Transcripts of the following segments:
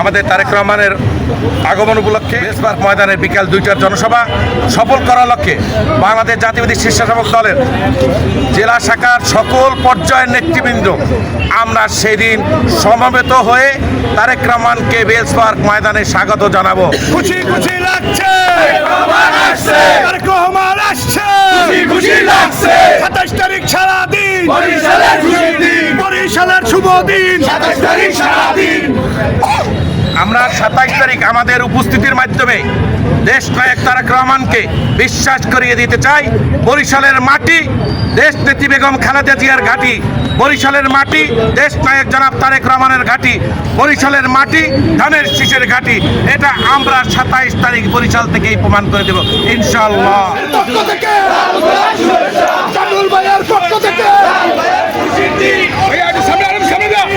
আমাদের তারেক রহমানের আগমন উপলক্ষে পার্ক ময়দানের বিকাল দুইটার জনসভা সফল করার লক্ষ্যে বাংলাদেশ জাতীয়বাদী স্বেচ্ছাসেবক দলের জেলা শাখার সকল পর্যায়ের নেতৃবৃন্দ আমরা সেদিন সমবেত হয়ে তারেক রহমানকে বেলস পার্ক ময়দানে স্বাগত জানাব। খুশি খুশি লাগছে। তারেক রহমান আসছে। খুশি লাগছে। সাতাশ তারিখ সারা দিন। বরিশালের খুশির দিন। বরিশালের শুভ দিন। সাতাশ তারিখ সারাদিন সাতাইশ তারিখ আমাদের উপস্থিতির মাধ্যমে দেশ নায়ক তারেক রহমানকে বিশ্বাস করিয়ে দিতে চাই। বরিশালের মাটি, দেশ নেত্রী বেগম খালেদা জিয়ার ঘাঁটি। বরিশালের মাটি, দেশ নায়ক জনাব তারেক রহমানের ঘাঁটি। বরিশালের মাটি, ধানের শীষের ঘাঁটি। এটা আমরা সাতাইশ তারিখ বরিশাল থেকেই প্রমাণ করে দেব। ইনশাল্লাহ পক্ষ থেকে জানুল ভাইয়ের পক্ষ থেকে খুশির দিন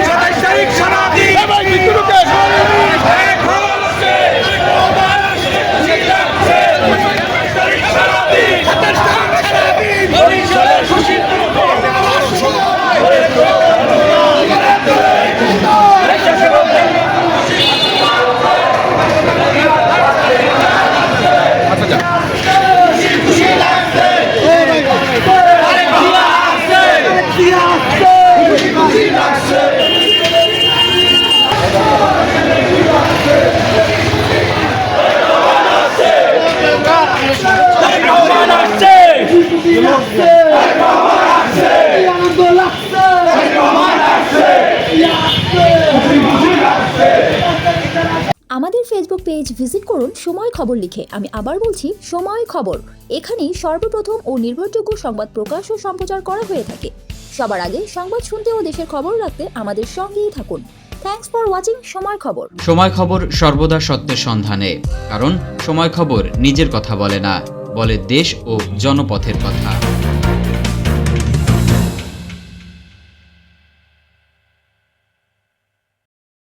সাতাশ তারিখ সারাদিন এ ভাই, মৃত্যু লোকে। তারেক রহমান আসছে। খুশি লাগছে। সাতাশ তারিখ সারাদিন। বরিশালের খুশির দিন। তারেক রহমান আসছে। আমাদের ফেসবুক পেজ ভিজিট করুন, সময় খবর লিখে। আমি আবার বলছি, সময় খবর। এখানেই সর্বপ্রথম ও নির্ভরযোগ্য সংবাদ প্রকাশ ও সম্প্রচার করা হয়ে থাকে। সবার আগে সংবাদ শুনতে ও দেশের খবর রাখতে আমাদের সঙ্গেই থাকুন। থ্যাঙ্কস ফর ওয়াচিং সময় খবর। সময় খবর সর্বদা সত্যের সন্ধানে। কারণ সময় খবর নিজের কথা বলে না, বলে দেশ ও জনপথের কথা।